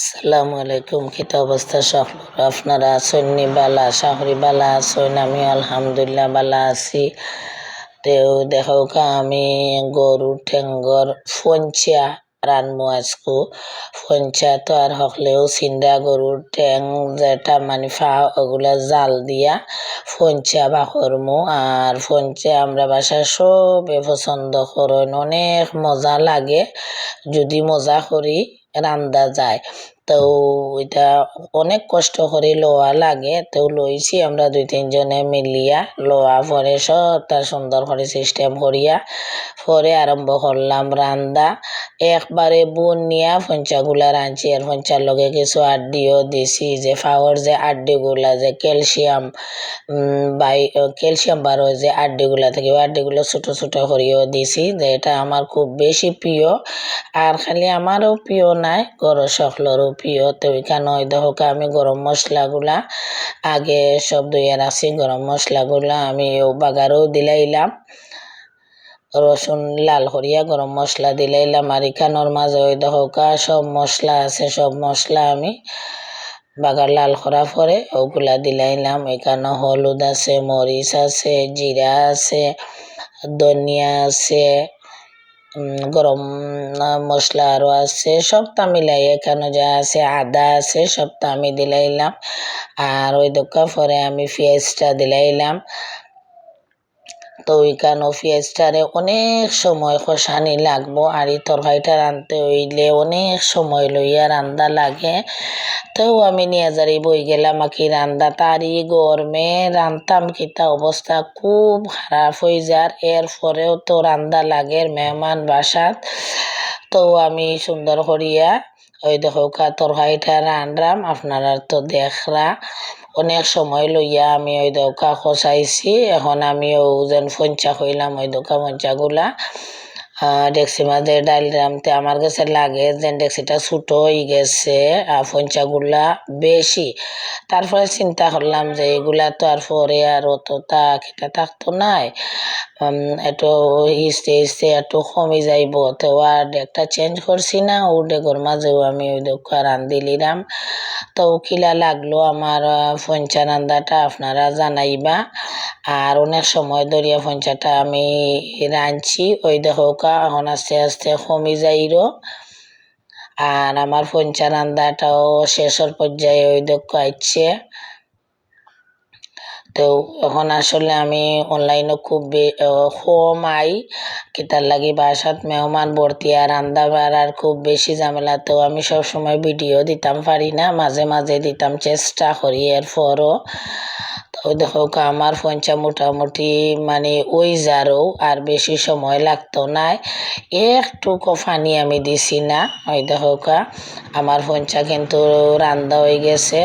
আসসালামু আলাইকুম, কিতা অবস্থা সকল আপনারা আছেন নি? বালা, শাহরি বালা আছেন আমি আলহামদুলিল্লাহ বালা আছি। তেও দেখাওকা আমি গরু, ঠেঙ্গর ফঞ্চা রানমু আজকু। ফঞ্চা তো আর হকলেও সিন্ডা গরুর ঠ্যাং যেটা মানে ফা, ওগুলা জাল দিয়া ফঞ্চা বা করমু আর ফঞ্চা আমরা বাসায় সবে পছন্দ করেন, অনেক মজা লাগে। যদি মজা করি রান্দা যায় তো এটা অনেক কষ্ট করে লোয়া লাগে, তো লইছি আমরা দুই তিনজনে মিলিয়া। লোয়া পরে সব তার সুন্দর করে সিস্টেম করিয়া পরে আরম্ভ করলাম রান্দা। একবারে বোন নিয়া ফঞ্চাগুলা রাঁধছি আর ফঞ্চার লগে কিছু আড্ডিও দিছি যে ফাওয়ার যে আড্ডিগুলা যে ক্যালসিয়াম বাই ক্যালসিয়াম বার যে আড্ডিগুলা থেকে, আড্ডিগুলো ছোটো ছোটো করিয়েও দিছি যে এটা আমার খুব বেশি প্রিয়। আর খালি আমারও প্রিয় নাই গরম সকলেরও প্রিয় তো ওই দেখো আমি গরম মশলাগুলা আগে সব দইয়া রাখছি, গরম মশলাগুলা আমি ও বাগারও দিলাইলাম। রসুন, লাল করিয়া গরম মশলা দিলাইলাম, আর এখানোর মাঝে ওই দহকা সব মশলা আছে, সব মশলা আমি বাগার লাল করা পরে ওগুলা দিলাইলাম। এখানে হলুদ আছে, মরিচ আছে, জিরা আছে, ধনিয়া আছে গরম মশলা আরও আছে সবটা মিলাই এখানে যা আছে, আদা আছে সবটা আমি দিলাইলাম। আর ওই দোকা পরে আমি পেঁয়াজটা দিলাইলাম। তো ওইখানে পেঁয়াজটারে অনেক সময় কষানি লাগবো আর এই তরকারিটা রাঁধতে হইলে অনেক সময় লইয়া রান্দা লাগে। তো আমি নিয়ে যারি বই গেলাম আকি রান্দা তারই গরমে রান্ধতাম কিতা অবস্থা খুব খারাপ হয়ে যার। এর এরপরেও তো রান্দা লাগে মেহমান বাসাত। তো আমি সুন্দর করিয়া, ওই দেখো তরকারিটা রানরাম আপনারা তো দেখরা। অনেক সময় লইয়া আমি ওই দৌকা খসাইছি এখন আমি ওজন ফঞ্চা হইলাম, ওই দৌকা ফঞ্চাগুলা ডেক্সি মাঝে ডাল রামতে আমার কাছে লাগে যে ডেক্সিটা ছোটো হয়ে গেছে আর ফঞ্চাগুলা বেশি। তারপরে চিন্তা করলাম যে এগুলা তো আর পরে আর অতটা খেতে থাকতো নাই। একটু হিসতে হিসতে একটু কমে যাইব। তো আর ডেকটা চেঞ্জ করছি না ও ডেগর মাঝেও আমি ওই দোকা রান্ধিলিলাম তো কিলা লাগল আমার ফঞ্চা রান্দাটা আপনারা জানাইবা। আর অনেক সময় ধরিয়া ফঞ্চাটা আমি রাঁধছি। ওই দেখো এখন আস্তে আস্তে কমে যাইর আর আমার ফঞ্চা রান্দাটাও শেষের পর্যায়ে ওই দক্ষ আইছে তো এখন আসলে আমি অনলাইনে খুব কম আই কিতার লাগি বাসাত মেহমান ভর্তি আর রান্দা বাড়ার খুব বেশি ঝামেলা। তো আমি সব সময় ভিডিও দিতাম, পারি না। মাঝে মাঝে দিতাম, চেষ্টা করি এরপরও তো দেখো, আমার পঞ্চা মোটামুটি মানে ওই যারও আর বেশি সময় লাগতো না একটুকু পানি আমি দিছি না। ওই দেখো আমার পঞ্চা কিন্তু রান্দা হয়ে গেছে।